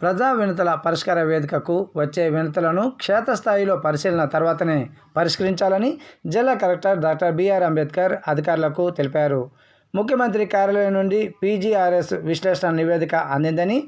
ప్రజా వినతుల పరిష్కార వేదికకు వచ్చే వినతులను క్షేత్రస్థాయిలో పరిశీలన తర్వాతనే పరిష్కరించాలని జిల్లా కలెక్టర్ డాక్టర్ బిఆర్ అంబేద్కర్ అధికారులకు తెలిపారు. ముఖ్యమంత్రి కార్యాలయం నుండి పీజీఆర్ఎస్ విశ్లేషణ నివేదిక అందిందని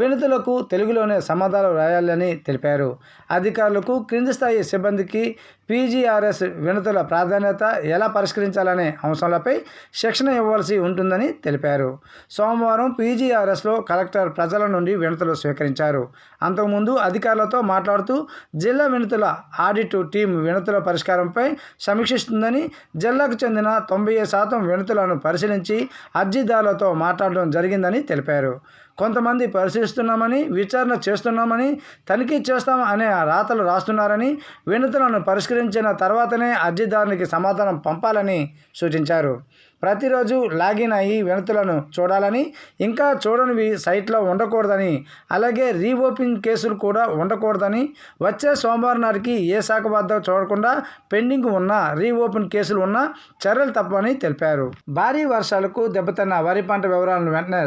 వినతులకు తెలుగులోనే సమాధానం రాయాలని తెలిపారు. అధికారులకు క్రింది స్థాయి సిబ్బందికి పీజీఆర్ఎస్ వినతుల ప్రాధాన్యత ఎలా పరిష్కరించాలనే అంశాలపై శిక్షణ ఇవ్వాల్సి ఉంటుందని తెలిపారు. సోమవారం పీజీఆర్ఎస్లో కలెక్టర్ ప్రజల నుండి వినతులు స్వీకరించారు. అంతకుముందు అధికారులతో మాట్లాడుతూ జిల్లా వినతుల ఆడిట్ టీం వినతుల పరిష్కారంపై సమీక్షిస్తుందని జిల్లాకు చెందిన తొంభై శాతం వినతులను సంబంధించి అర్జీదారులతో మాట్లాడడం జరిగిందని తెలిపారు. కొంతమంది పరిశీలిస్తున్నామని విచారణ చేస్తున్నామని తనిఖీ చేస్తాం అనే రాతలు రాస్తున్నారని వినతులను పరిష్కరించిన తర్వాతనే అర్జీదారునికి సమాధానం పంపాలని సూచించారు. ప్రతిరోజు లాగిన్ అయ్యి వినతులను చూడాలని ఇంకా చూడనివి సైట్లో ఉండకూడదని అలాగే రీఓపెన్ కేసులు కూడా ఉండకూడదని వచ్చే సోమవారం నాటికి ఏ శాఖ వద్ద చూడకుండా పెండింగ్ ఉన్న రీఓపెన్ కేసులు ఉన్న చర్యలు తప్పని తెలిపారు. భారీ వర్షాలకు దెబ్బతిన్న వరి పంట వివరాలను వెంటనే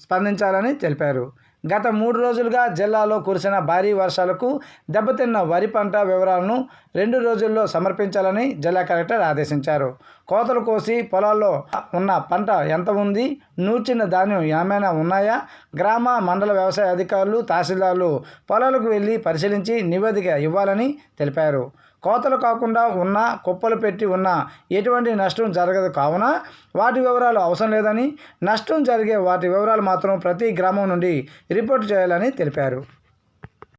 స్పందించాలని తెలిపారు. గత మూడు రోజులుగా జిల్లాలో కురిసిన భారీ వర్షాలకు దెబ్బతిన్న వరి పంట వివరాలను రెండు రోజుల్లో సమర్పించాలని జిల్లా కలెక్టర్ ఆదేశించారు. కోతలు కోసి పొలాల్లో ఉన్న పంట ఎంత ఉంది? నూర్చిన ధాన్యం ఏమైనా ఉన్నాయా? గ్రామ మండల వ్యవసాయ అధికారులు తహసీల్దార్లు పొలాలకు వెళ్ళి పరిశీలించి నివేదిక ఇవ్వాలని తెలిపారు. కోతలు కాకుండా ఉన్న కుప్పలు పెట్టి ఉన్న ఎటువంటి నష్టం జరగదు కావున వాటి వివరాలు అవసరం లేదని నష్టం జరిగే వాటి వివరాలు మాత్రం ప్రతి గ్రామం నుండి రిపోర్ట్ చేయాలని తెలిపారు.